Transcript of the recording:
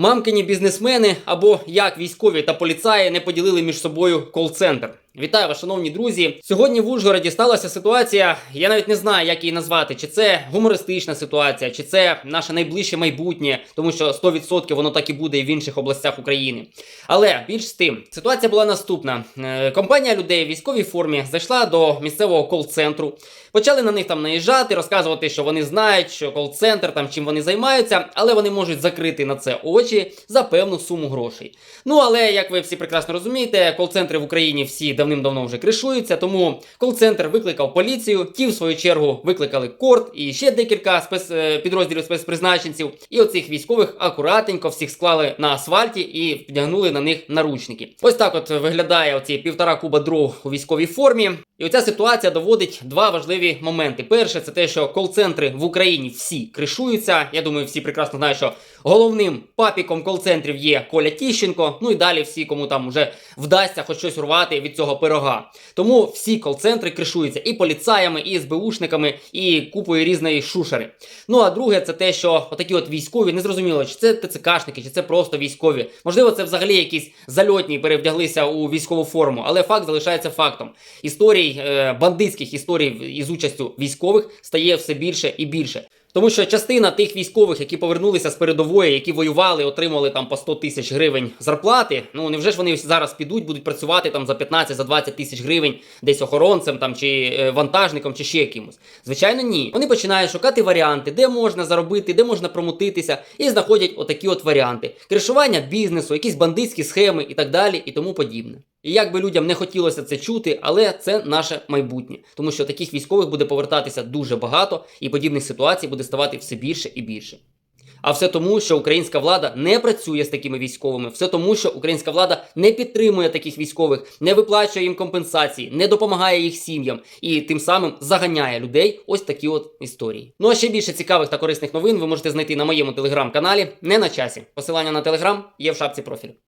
Мамкині бізнесмени або як військові та поліцаї не поділили між собою кол-центр. Вітаю вас, шановні друзі. Сьогодні в Ужгороді сталася ситуація. Я навіть не знаю, як її назвати. Чи це гумористична ситуація, чи це наше найближче майбутнє, тому що 100% воно так і буде і в інших областях України. Але більш з тим, ситуація була наступна: Е, компанія людей в військовій формі зайшла до місцевого кол-центру. Почали на них там наїжджати, розказувати, що вони знають, що кол-центр там чим вони займаються, але вони можуть закрити на це очі за певну суму грошей. Ну але як ви всі прекрасно розумієте, кол-центри в Україні всі давним-давно вже кришуються, тому кол-центр викликав поліцію, ті в свою чергу викликали корт і ще декілька спец... е, підрозділів спецпризначенців. І оцих військових акуратненько всіх склали на асфальті і вдягнули на них наручники. Ось так от виглядає оці півтора куба дров у військовій формі. І оця ситуація доводить два важливі моменти. Перше, це те, що кол-центри в Україні всі кришуються. Я думаю, всі прекрасно знають, що головним папіком кол-центрів є Коля Тіщенко. Ну і далі всі, кому там вже вдасться хоч щось урвати від цього пирога. Тому всі кол-центри кришуються і поліцаями, і СБУшниками, і купою різної шушери. Ну а друге, це те, що отакі от військові, незрозуміло, чи це ТЦКшники, чи це просто військові. Можливо, це взагалі якісь зальотні перевдяглися у військову форму, але факт залишається фактом. Історій, е, бандитських історій із участю військових стає все більше і більше. Тому що частина тих військових, які повернулися з передової, які воювали, отримали там по 100 тисяч гривень зарплати. Ну невже ж вони зараз підуть, будуть працювати там за 15 за 20 тисяч гривень, десь охоронцем там чи е, вантажником, чи ще якимось? Звичайно, ні. Вони починають шукати варіанти, де можна заробити, де можна промутитися, і знаходять отакі от варіанти: кришування бізнесу, якісь бандитські схеми і так далі, і тому подібне. І як би людям не хотілося це чути, але це наше майбутнє, тому що таких військових буде повертатися дуже багато, і подібних ситуацій буде ставати все більше і більше. А все тому, що українська влада не працює з такими військовими, все тому, що українська влада не підтримує таких військових, не виплачує їм компенсації, не допомагає їх сім'ям і тим самим заганяє людей ось такі от історії. Ну а ще більше цікавих та корисних новин ви можете знайти на моєму телеграм-каналі не на часі. Посилання на телеграм є в шапці профілю.